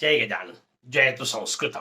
जय गजानन जय तू संस्कृतम.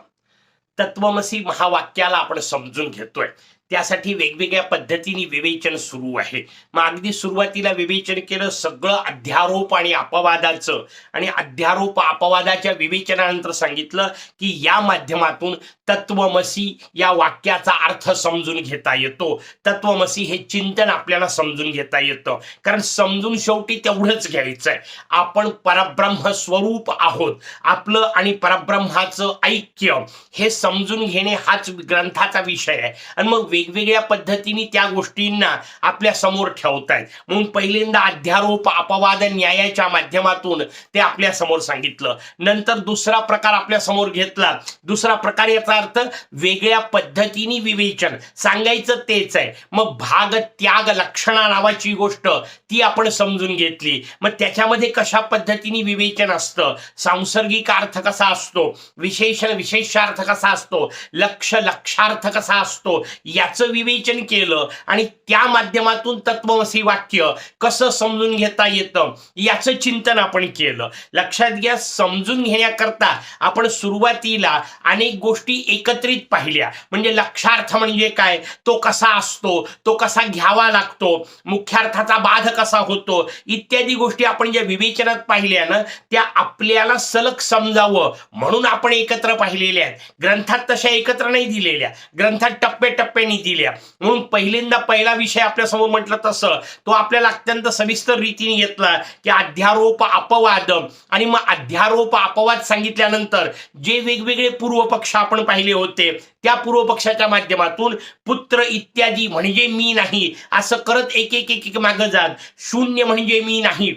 तत्वमसी महावाक्याला आपण समजून घेतोय. त्यासाठी वेगवेगळ्या पद्धतीने विवेचन सुरू आहे. मग अगदी सुरुवातीला विवेचन केलं सगळं अध्यारोप आणि अपवादाचं. आणि अध्यारोप अपवादाच्या विवेचनानंतर सांगितलं की या माध्यमातून तत्वमसी या वाक्याचा अर्थ समजून घेता येतो. तत्वमसी हे चिंतन आपल्याला समजून घेता येतं. कारण समजून शेवटी तेवढंच घ्यायचं आहे आपण परब्रह्म स्वरूप आहोत. आपलं आणि परब्रह्माचं ऐक्य हे समजून घेणे हाच ग्रंथाचा विषय आहे. आणि मग वेगवेगळ्या पद्धतीने त्या गोष्टींना आपल्यासमोर ठेवतायत. म्हणून पहिल्यांदा अध्यारोप अपवाद न्यायाच्या माध्यमातून ते आपल्यासमोर सांगितलं. नंतर दुसरा प्रकार आपल्यासमोर घेतला. दुसरा प्रकार याचा अर्थ वेगळ्या पद्धतीने विवेचन. सांगायचं तेच आहे. मग भाग त्याग लक्षणा नावाची गोष्ट ती आपण समजून घेतली. मग त्याच्यामध्ये कशा पद्धतीने विवेचन असतं? सांसर्गिक अर्थ कसा असतो? विशेषण विशेषार्थ कसा असतो? लक्ष लक्षार्थ कसा असतो? त्याचं विवेचन केलं आणि त्या माध्यमातून तत्वमसी वाक्य कसं समजून घेता येतं याचं चिंतन आपण केलं. लक्षात घ्या समजून घेण्याकरता आपण सुरुवातीला अनेक गोष्टी एकत्रित पाहिल्या. म्हणजे लक्षार्थ म्हणजे काय? तो कसा असतो? तो कसा घ्यावा लागतो? मुख्यार्थाचा बाध कसा होतो? इत्यादी गोष्टी आपण ज्या विवेचनात पाहिल्या ना त्या आपल्याला सलग समजावं म्हणून आपण एकत्र पाहिलेल्या आहेत. ग्रंथात तशा एकत्र नाही दिलेल्या. ग्रंथात त्यांनी दिल्या. म्हणून पहिल्यांदा पहिला विषय आपल्यासमोर म्हटलं तसं तो आपल्याला अत्यंत सविस्तर रीतीने घेतला की अध्यारोप अपवाद. आणि मग अध्यारोप अपवाद सांगितल्यानंतर जे वेगवेगळे पूर्व पक्ष आपण पाहिले होते त्या पूर्व पक्षाच्या माध्यमातून पुत्र इत्यादी म्हणजे मी नाही असं करत एक एक एक एक मागं जात. शून्य म्हणजे मी नाही.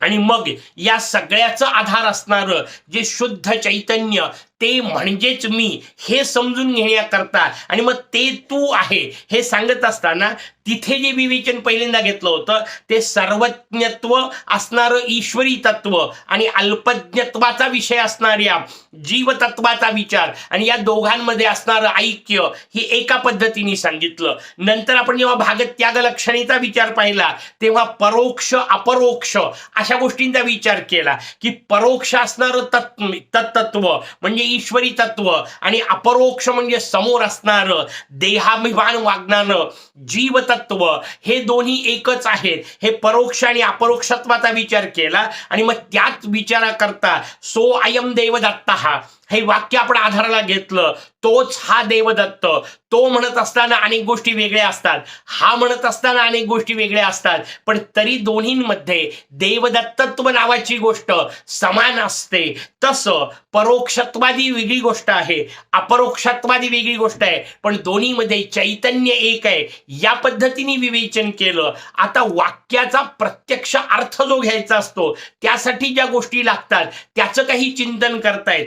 आणि मग या सगळ्याचं आधार असणारं जे शुद्ध चैतन्य ते म्हणजेच मी हे समजून घेण्याकरता आणि मग ते तू आहे हे सांगत असताना तिथे जे विवेचन पहिल्यांदा घेतलं होतं ते सर्वज्ञत्व असणारं ईश्वरी तत्व आणि अल्पज्ञत्वाचा विषय असणाऱ्या जीवतत्वाचा विचार आणि या दोघांमध्ये असणारं ऐक्य हे एका पद्धतीने सांगितलं. नंतर आपण जेव्हा भागत्याग लक्षणेचा विचार पाहिला तेव्हा परोक्ष अपरोक्ष अशा गोष्टींचा विचार केला की परोक्ष असणारं तत्व तत्तत्व म्हणजे ईश्वरी तत्व आणि अपरोक्ष म्हणजे समोर असणारं देहाभिमान वागणारं जीवतत्व हे दोन्ही एकच आहेत. हे परोक्ष आणि अपरोक्षत्वाचा विचार केला आणि मग त्याच विचाराकरता सो अयम देवदत्ता हा हे वाक्य आपण आधाराला घेतलं. तोच हा देवदत्त. तो म्हणत असताना अनेक गोष्टी वेगळ्या असतात. हा म्हणत असताना अनेक गोष्टी वेगळ्या असतात. पण तरी दोन्हींमध्ये देवदत्तत्व नावाची गोष्ट समान असते. तसं परोक्षत्वादी वेगळी गोष्ट आहे. अपरोक्षत्वादी वेगळी गोष्ट आहे. पण दोन्हीमध्ये चैतन्य एक आहे. या पद्धतीने विवेचन केलं. आता वाक्याचा प्रत्यक्ष अर्थ जो घ्यायचा असतो त्यासाठी ज्या गोष्टी लागतात त्याचं काही चिंतन करतायत.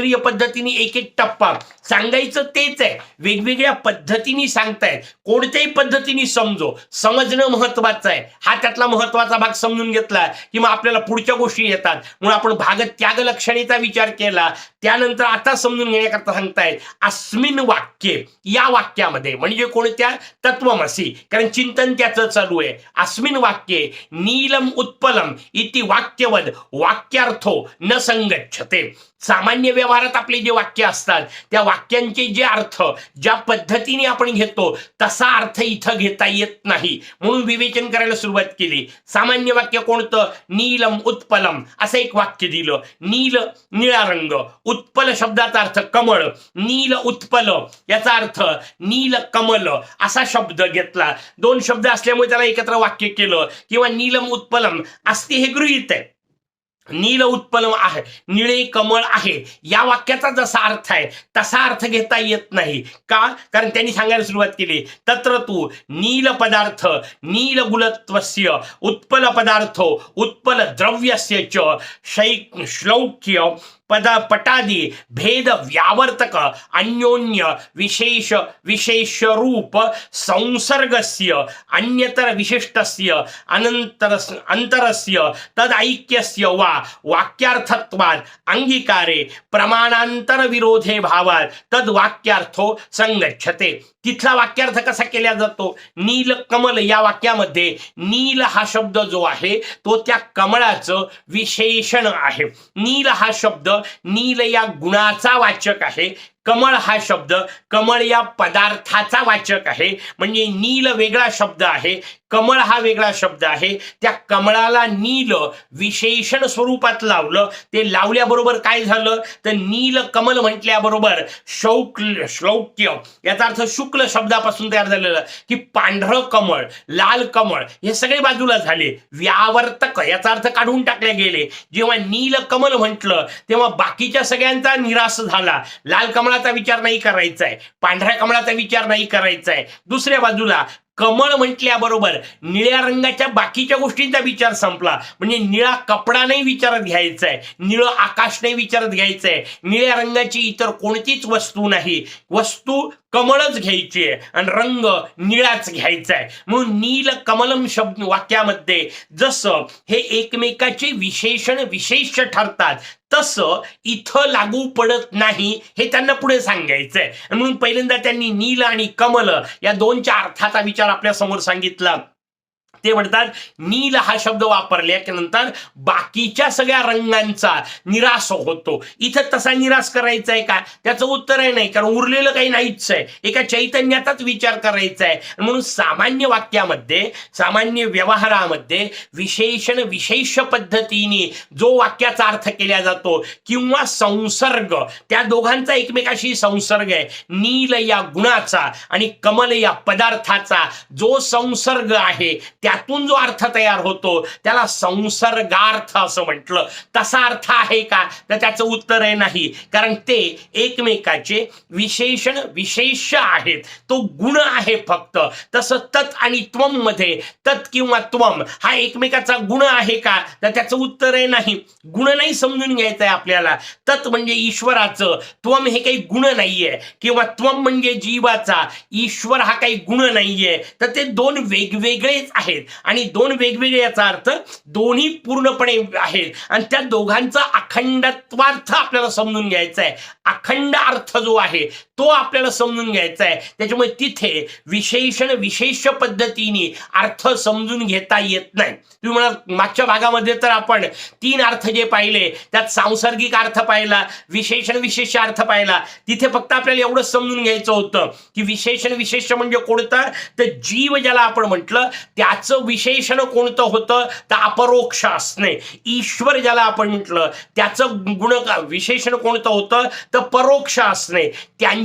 शास्त्रीय पद्धतीने एक एक टप्पा. सांगायचं तेच आहे. वेगवेगळ्या पद्धतीने सांगतायत. कोणत्याही पद्धतीने समजो. समजणं महत्वाचं आहे. हा त्यातला महत्त्वाचा भाग समजून घेतला की मग आपल्याला पुढच्या गोष्टी येतात. म्हणून आपण भाग त्याग लक्षणेचा विचार केला. त्यानंतर आता समजून घेण्याकरता सांगतायत अस्मिन वाक्ये. या वाक्यामध्ये म्हणजे कोणत्या? तत्वमसी. कारण चिंतन त्याचं चालू आहे. अस्मिन वाक्ये नीलम उत्पलम इति वाक्यवद वाक्यार्थो न संगच्छते. सामान्य व्यवहारात आपले जे वाक्य असतात त्या वाक्यांचे जे अर्थ ज्या पद्धतीने आपण घेतो तसा अर्थ इथं घेता येत नाही. म्हणून विवेचन करायला सुरुवात केली. सामान्य वाक्य कोणतं? नीलम उत्पलम. असं एक वाक्य दिलं. नील निळा रंग. उत्पल शब्दाचा अर्थ कमळ. नील उत्पल. याचा अर्थ नील कमल. असा शब्द घेतला. दोन शब्द असल्यामुळे त्याला एकत्र वाक्य केलं. किंवा नीलम उत्पलम. असते हे गृहीत आहे. नील उत्पलम आहे निळे कमळ आहे. या वाक्याचा जसा अर्थ आहे तसा अर्थ घेता येत नाही. का? कारण त्यांनी सांगायला सुरुवात केली. तत्र तू नील पदार्थ नील गुलत्वस्य उत्पल पदार्थ उत्पल द्रव्यस्य च शै श्लौक्य पद पटादी भेद व्यावर्तक अन्योन्य विशेष विशेष रूप संसर्गस्य अन्यतर विशिष्टस्य अनंतर अंतरस्य तदैक्यस्य वा वाक्यार्थत्वाद अंगीकारे प्रमाणांतर विरोधे भावात तद वाक्यार्थो संगच्छते। तिथला वाक्यार्थ कसा केला जातो? नील कमल या वाक्यामध्ये नील हा शब्द जो आहे तो त्या कमळाचं विशेषण आहे. नील हा शब्द नील या गुणाचा वाचक आहे. कमळ हा शब्द कमळ या पदार्थाचा वाचक आहे. म्हणजे नील वेगळा शब्द आहे. कमळ हा वेगळा शब्द आहे. त्या कमळाला नील विशेषण स्वरूपात लावलं. ते लावल्याबरोबर काय झालं? तर नील कमल म्हटल्याबरोबर शौक श्लौक्य याचा अर्थ शुक्ल शब्दापासून तयार झालेलं. की पांढरं कमळ लाल कमळ हे सगळे बाजूला झाले. व्यावर्तक याचा अर्थ काढून टाकले गेले. जेव्हा नील कमल म्हटलं तेव्हा बाकीच्या सगळ्यांचा निराश झाला. लाल कमळाचा विचार नाही करायचा आहे पांढऱ्या कमळाचा विचार नाही करायचा आहे दुसऱ्या बाजूला कमळ म्हटल्याबरोबर निळ्या रंगाच्या बाकीच्या गोष्टींचा विचार संपला. म्हणजे निळा कपडा नाही विचारात घ्यायचा आहे निळं आकाश नाही विचारात घ्यायचं आहे निळ्या रंगाची इतर कोणतीच वस्तू नाही. वस्तू कमळच घ्यायची आहे आणि रंग निळाच घ्यायचा आहे. म्हणून नील कमलम शब्द वाक्यामध्ये जसं हे एकमेकाचे विशेषण विशेष ठरतात तसं इथं लागू पडत नाही हे त्यांना पुढे सांगायचंय. म्हणून पहिल्यांदा त्यांनी नील आणि कमल या दोनच्या अर्थाचा विचार आपल्यासमोर सांगितला. ते म्हणतात नील हा शब्द वापरल्यानंतर बाकीच्या सगळ्या रंगांचा निराश होतो. इथं तसा निराश करायचा आहे का? त्याचं उत्तर आहे नाही कारण उरलेलं काही नाहीच आहे. एका चैतन्याचाच विचार करायचा आहे म्हणून सामान्य वाक्यामध्ये सामान्य व्यवहारामध्ये विशेषण विशेष पद्धतीने जो वाक्याचा अर्थ केला जातो किंवा संसर्ग त्या दोघांचा एकमेकाशी संसर्ग आहे. नील या गुणाचा आणि कमल या पदार्थाचा जो संसर्ग आहे त्यातून जो अर्थ तयार होतो त्याला संसर्गार्थ असं म्हटलं. तसा अर्थ आहे का? तर त्याचं उत्तर आहे नाही. कारण ते एकमेकाचे विशेषण विशेष आहेत. तो गुण आहे फक्त. तसं तत् आणि त्वममध्ये तत् किंवा त्वम हा एकमेकाचा गुण आहे का? तर त्याचं उत्तर आहे नाही. गुण नाही समजून घ्यायचं आहे आपल्याला. तत् म्हणजे ईश्वराचं. त्वम हे काही गुण नाहीये. किंवा त्वम म्हणजे जीवाचा. ईश्वर हा काही गुण नाहीये. तर ते दोन वेगवेगळेच आहेत. आणि दोन वेगवेगळे याचा अर्थ दोन्ही पूर्णपणे आहेत. आणि त्या दोघांचा अखंडत्वार्थ आपल्याला समजून घ्यायचा आहे. अखंड अर्थ जो आहे तो आपल्याला समजून घ्यायचा आहे. त्याच्यामुळे तिथे विशेषण विशेष पद्धतीने अर्थ समजून घेता येत नाही. तुम्ही म्हणा मागच्या भागामध्ये तर आपण तीन अर्थ जे पाहिले त्यात सांसर्गिक अर्थ पाहिला विशेषण विशेष अर्थ पाहिला. तिथे फक्त आपल्याला एवढं समजून घ्यायचं होतं की विशेषण विशेष म्हणजे कोणतं? तर जीव ज्याला आपण म्हटलं त्याचं विशेषण कोणतं होतं? तर अपरोक्ष असणे. ईश्वर ज्याला आपण म्हटलं त्याचं गुण विशेषण कोणतं होतं? तर परोक्ष असणे.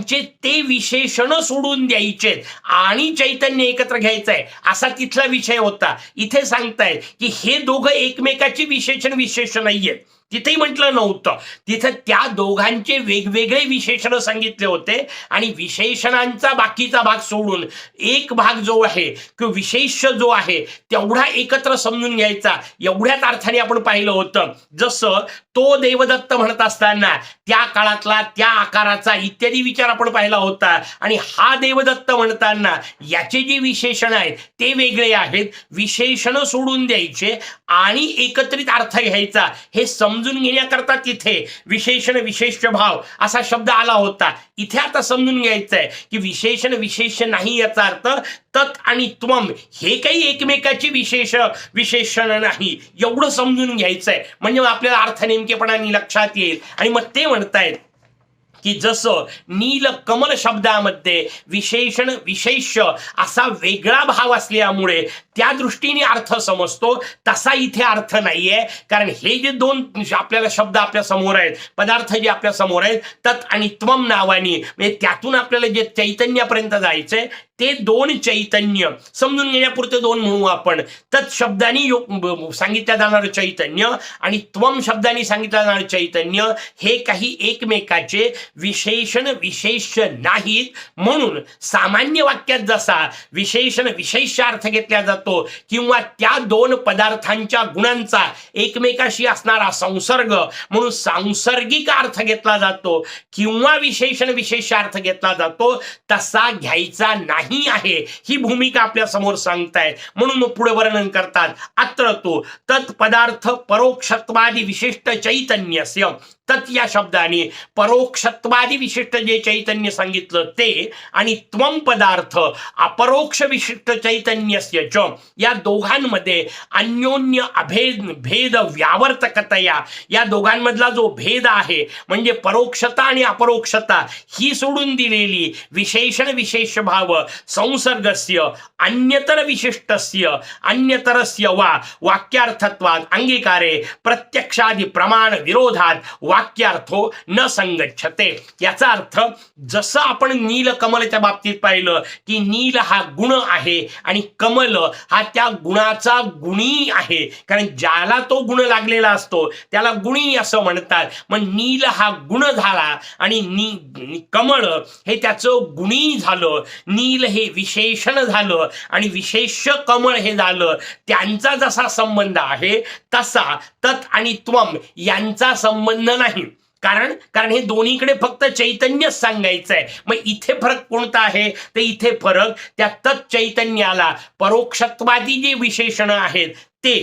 त्यांचे ते विशेषण सोडून द्यायचे आणि चैतन्य एकत्र घ्यायचंय. असा तिथला विषय होता. इथे सांगतायत की हे दोघं एकमेकाचे विशेषण विशेष नाहीयेत. तिथेही म्हटलं नव्हतं. तिथं त्या दोघांचे वेगवेगळे विशेषण सांगितले होते आणि विशेषणांचा बाकीचा भाग सोडून एक भाग जो आहे किंवा विशेष जो आहे तेवढा एकत्र समजून घ्यायचा. एवढ्याच अर्थाने आपण पाहिलं होतं. जसं तो देवदत्त म्हणत असताना त्या काळातला त्या आकाराचा इत्यादी विचार आपण पाहिला होता. आणि हा देवदत्त म्हणताना याचे जे विशेषण आहेत ते वेगळे आहेत. विशेषण सोडून द्यायचे आणि एकत्रित अर्थ घ्यायचा. हे सम समजून घेण्याकरता तिथे. विशेषण विशेष भाव असा शब्द आला होता. इथे आता समजून घ्यायचं आहे की विशेषण विशेष नाही याचा अर्थ तत् आणि त्वम हे काही एकमेकाची विशेष विशेषण नाही. एवढं समजून घ्यायचं आहे म्हणजे आपल्याला अर्थ नेमकेपणाने लक्षात येईल. आणि मग ते म्हणतायत की जसं नील कमल शब्दामध्ये विशेषण विशेष असा वेगळा भाव असल्यामुळे त्या दृष्टीने अर्थ समजतो तसा इथे अर्थ नाहीये. कारण हे जे दोन आपल्याला शब्द आपल्यासमोर आहेत पदार्थ जे आपल्यासमोर आहेत तत् आणि त्वम नावानी म्हणजे त्यातून आपल्याला जे चैतन्यापर्यंत जायचंय ते दोन चैतन्य. समजून घेण्यापुरते दोन म्हणू आपण. तत् शब्दाने यो- सांगितलं जाणारं चैतन्य आणि त्वम शब्दाने सांगितलं जाणारं चैतन्य हे काही एकमेकाचे विशेषण विशेष नाहीत. म्हणून सामान्य वाक्यात जसा विशेषण विशेष अर्थ घेतला जातो करतो किंवा त्या दोन पदार्थांच्या गुणांचा एकमेकाशी असणारा संसर्ग म्हणून सांसर्गिक अर्थ घेतला जातो किंवा विशेषण विशेष अर्थ घेतला जातो तसा घ्यायचा नाही आहे. ही भूमिका आपल्यासमोर सांगताय म्हणून पुढे वर्णन करतात. अत्र तो तत्पदार्थ परोक्षत्वादी विशिष्ट चैतन्यस्य. तत् या शब्दाने परोक्षत्वादी विशिष्ट जे चैतन्य सांगितलं ते आणि त्वम पदार्थ अपरोक्ष विशिष्ट चैतन्यस्य च या दोघांमध्ये अन्योन्य अभेद भेद व्यावर्तकतया या दोघांमधला जो भेद आहे म्हणजे परोक्षता आणि अपरोक्षता ही सोडून दिलेली विशेषण विशेष भाव संसर्गस्य अन्यतर विशिष्टस्य अन्यतरस्य वा वाक्यार्थत्वात अंगीकारे प्रत्यक्षादी प्रमाण विरोधात वाक्यार्थो न संगच्छते. याचा अर्थ जसं आपण नील कमलच्या बाबतीत पाहिलं की नील हा गुण आहे आणि कमल हा त्या गुणाचा गुणी आहे. कारण ज्याला तो गुण लागलेला असतो त्याला गुणी असं म्हणतात. मग नील हा गुण झाला आणि नी कमळ हे त्याचं गुणी झालं. नील हे विशेषण झालं आणि विशेष कमळ हे झालं. त्यांचा जसा संबंध आहे तसा तत् आणि त्वम यांचा संबंध नाही. कारण कारण हे दोन्हीकडे फक्त चैतन्य सांगायचं आहे मग इथे फरक कोणता आहे? तर इथे फरक त्या तत् चैतन्याला परोक्षत्वादी जे विशेषण आहेत ते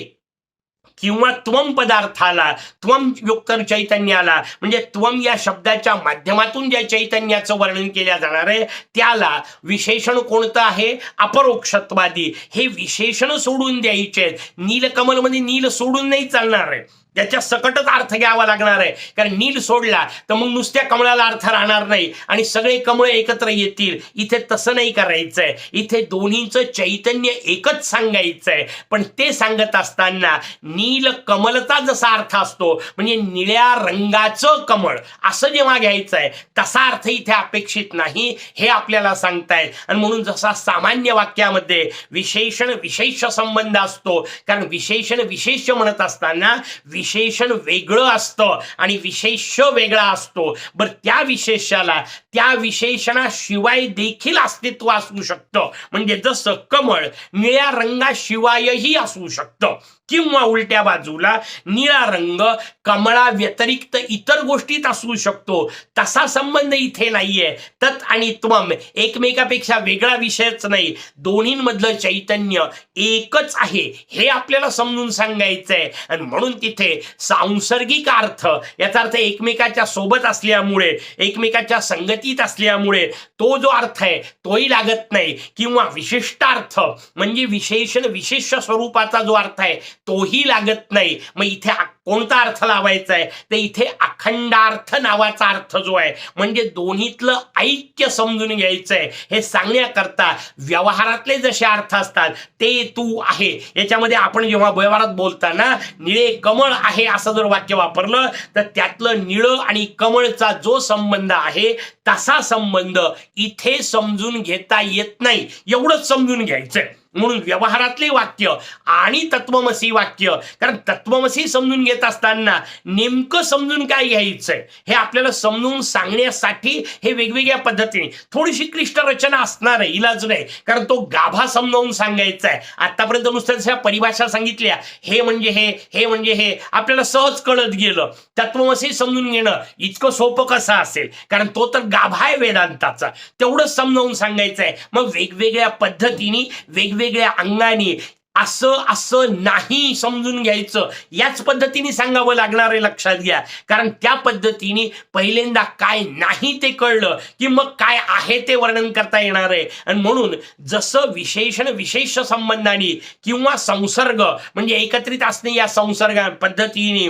किंवा त्वम पदार्थाला त्वम युक्तर चैतन्याला म्हणजे त्वम या शब्दाच्या माध्यमातून ज्या चैतन्याचं वर्णन केल्या जाणार आहे त्याला विशेषण कोणतं आहे? अपरोक्षत्वादी. हे विशेषण सोडून द्यायचे आहेत. नीलकमलमध्ये नील सोडून नाही चालणार आहे. त्याच्या सकटच अर्थ घ्यावा लागणार आहे. कारण नील सोडला तर मग नुसत्या कमळाला अर्थ राहणार नाही. आणि सगळे कमळ एकत्र येतील. इथे तसं नाही करायचंय. इथे दोन्हीचं चैतन्य एकच सांगायचंय. पण ते सांगत असताना नील कमलचा जसा अर्थ असतो म्हणजे निळ्या रंगाचं कमळ असं जेव्हा घ्यायचं आहे तसा अर्थ इथे अपेक्षित नाही हे आपल्याला सांगतायत. आणि म्हणून जसा सामान्य वाक्यामध्ये विशेषण विशेष संबंध असतो कारण विशेषण विशेष म्हणत असताना विशेषण वेगळं असतं आणि विशेष वेगळा असतो. बर त्या विशेषाला त्या विशेषणाशिवाय देखील अस्तित्व असू शकतं. म्हणजे जसं कमळ निळ्या रंगाशिवायही असू शकतं. किंवा उलट्या बाजूला निळा रंग कमळा व्यतिरिक्त इतर गोष्टीत असू शकतो. तसा संबंध इथे नाहीये. तत् आणि त्वम एकमेकापेक्षा वेगळा विषयच नाही. दोन्हींमधलं चैतन्य एकच आहे. हे आपल्याला समजून सांगायचंय. आणि म्हणून तिथे सांसर्गिक अर्थ याचा अर्थ एकमेकाच्या सोबत असल्यामुळे एकमेकाच्या संगतीत असल्यामुळे तो जो अर्थ आहे तोही लागत नाही. किंवा विशिष्ट अर्थ म्हणजे विशेषण विशेष स्वरूपाचा जो अर्थ आहे तोही लागत नाही. मग इथे कोणता अर्थ लावायचा आहे तर इथे अखंडार्थ नावाचा अर्थ जो आहे म्हणजे दोन्हीतलं ऐक्य समजून घ्यायचंय. हे सांगण्याकरता व्यवहारातले जसे अर्थ असतात ते तू आहे. याच्यामध्ये आपण जेव्हा व्यवहारात बोलताना निळे कमळ आहे असं जर वाक्य वापरलं तर त्यातलं निळं आणि कमळचा जो संबंध आहे तसा संबंध इथे समजून घेता येत नाही. एवढंच समजून घ्यायचंय. म्हणून व्यवहारातले वाक्य आणि तत्वमसी वाक्य. कारण तत्वमसी समजून घेत असताना नेमकं समजून काय घ्यायचंय? हे आपल्याला समजून सांगण्यासाठी हे वेगवेगळ्या पद्धतीने. थोडीशी क्लिष्ट रचना असणार आहे इलाज नाही. कारण तो गाभा समजावून सांगायचा आहे आतापर्यंत नुसत्या जशा परिभाषा सांगितल्या हे म्हणजे हे हे म्हणजे हे आपल्याला सहज कळत गेलं. तत्वमसी समजून घेणं इतकं सोपं कसं असेल? कारण तो तर गाभा आहे वेदांताचा. तेवढंच समजावून सांगायचं आहे मग वेगवेगळ्या पद्धतीने वेगवेगळ्या अंगाने असं असं नाही समजून घ्यायचं. याच पद्धतीने सांगावं लागणार आहे लक्षात घ्या. कारण त्या पद्धतीने पहिल्यांदा काय नाही ते कळलं की मग काय आहे ते वर्णन करता येणार आहे. आणि म्हणून जसं विशेषण विशेष संबंधाने किंवा संसर्ग म्हणजे एकत्रित असणे या संसर्ग पद्धतीने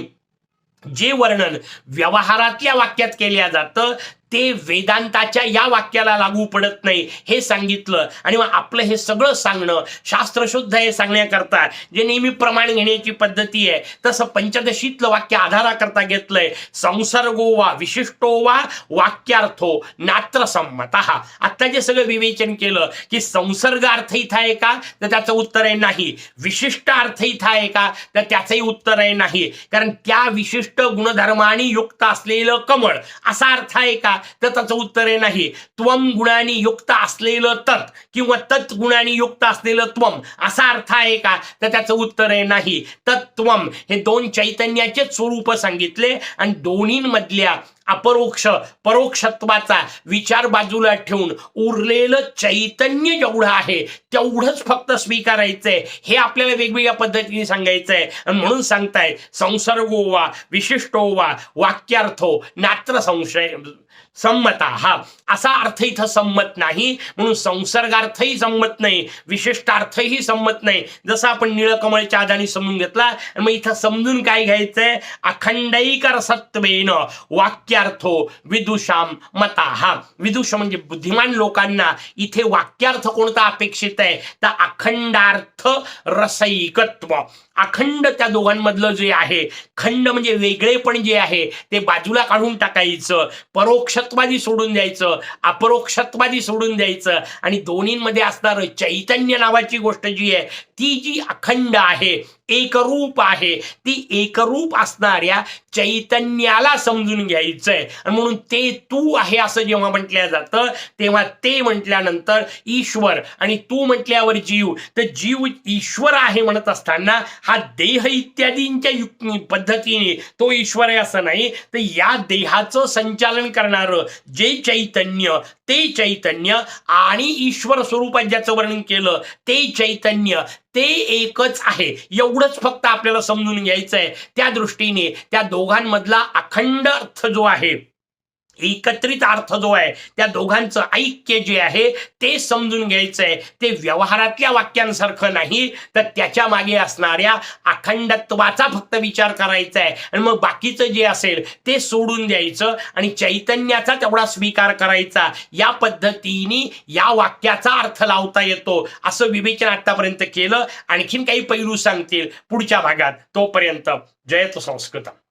जे वर्णन व्यवहारातल्या वाक्यात केल्या जातं ते वेदांताच्या या वाक्याला लागू पडत नाही. हे सांगितलं. आणि मग आपलं हे सगळं सांगणं शास्त्रशुद्ध हे सांगण्याकरता जे नेहमी प्रमाण घेण्याची पद्धती आहे तसं पंचदशीतलं वाक्य आधाराकरता घेतलंय. संसर्गो वा विशिष्टो वा वाक्यार्थो नात्र संमत आता जे सगळं विवेचन केलं की संसर्ग अर्थ इथं आहे का? तर त्याचं उत्तर आहे नाही. विशिष्ट अर्थ इथं आहे का? तर त्याचंही उत्तर आहे नाही. कारण त्या विशिष्ट गुणधर्माने युक्त असलेलं कमळ असा अर्थ आहे का? तर त्याचं उत्तर आहे नाही. त्वम गुणाने युक्त असलेलं तत् किंवा तत् गुणाने युक्त असलेलं त्वम असा अर्थ आहे का? तर त्याचं उत्तर आहे नाही. तत्वम हे दोन चैतन्याचे स्वरूप सांगितले आणि दोन्हींमधल्या अपरोक्ष परोक्षत्वाचा विचार बाजूला ठेवून उरलेलं चैतन्य जेवढं आहे तेवढंच फक्त स्वीकारायचंय. हे आपल्याला वेगवेगळ्या पद्धतीने सांगायचंय. आणि म्हणून सांगताय संसर्गो वा विशिष्टो वा वाक्यार्थो नात्र संशय संमता. हा असा अर्थ इथं संमत नाही म्हणून संसर्गार्थही संमत नाही विशिष्टार्थही संमत नाही. जसं आपण निळकमळच्या आधाने समजून घेतला मग इथं समजून काय घ्यायचंय? अखंडईकर सत्वेन वाक्यार्थो विदुषाम मता. हा विदुष म्हणजे बुद्धिमान लोकांना इथे वाक्यार्थ कोणता अपेक्षित आहे? तर अखंडार्थ रसैकत्व. अखंड त्या दोघांमधलं जे आहे खंड म्हणजे वेगळेपण जे आहे ते बाजूला काढून टाकायचं. परोक्ष परोक्षत्वादी सोडून द्यायचं अपरोक्षत्वादी सोडून द्यायचं आणि दोन्हींमध्ये असणारं चैतन्य नावाची गोष्ट जी आहे ती जी अखंड आहे एकरूप आहे. ती एकरूप असणाऱ्या चैतन्याला समजून घ्यायचंय. आणि म्हणून ते तू आहे असं जेव्हा म्हटलं जातं तेव्हा ते म्हटल्यानंतर ईश्वर आणि तू म्हटल्यावर जीव. तर जीव ईश्वर आहे म्हणत असताना हा देह इत्यादींच्या युक् पद्धतीने तो ईश्वर आहे असं नाही. तर या देहाचं संचालन करणारं जे चैतन्य ते चैतन्य आणि ईश्वर स्वरूपात ज्याचं वर्णन केलं ते चैतन्य ते एकच आहे. एवढंच फक्त आपल्याला समजून घ्यायचं आहे त्या दृष्टीने त्या दोघांमधला अखंड अर्थ जो आहे एकत्रित अर्थ जो आहे त्या दोघांचं ऐक्य जे आहे ते समजून घ्यायचं आहे ते व्यवहारातल्या वाक्यांसारखं नाही तर त्याच्यामागे असणाऱ्या अखंडत्वाचा फक्त विचार करायचा आहे आणि मग बाकीचं जे असेल ते सोडून द्यायचं आणि चैतन्याचा तेवढा स्वीकार करायचा. या पद्धतीने या वाक्याचा अर्थ लावता येतो असं विवेचन आतापर्यंत केलं. आणखीन काही पैलू सांगतील पुढच्या भागात. तोपर्यंत जयतो संस्कृतम.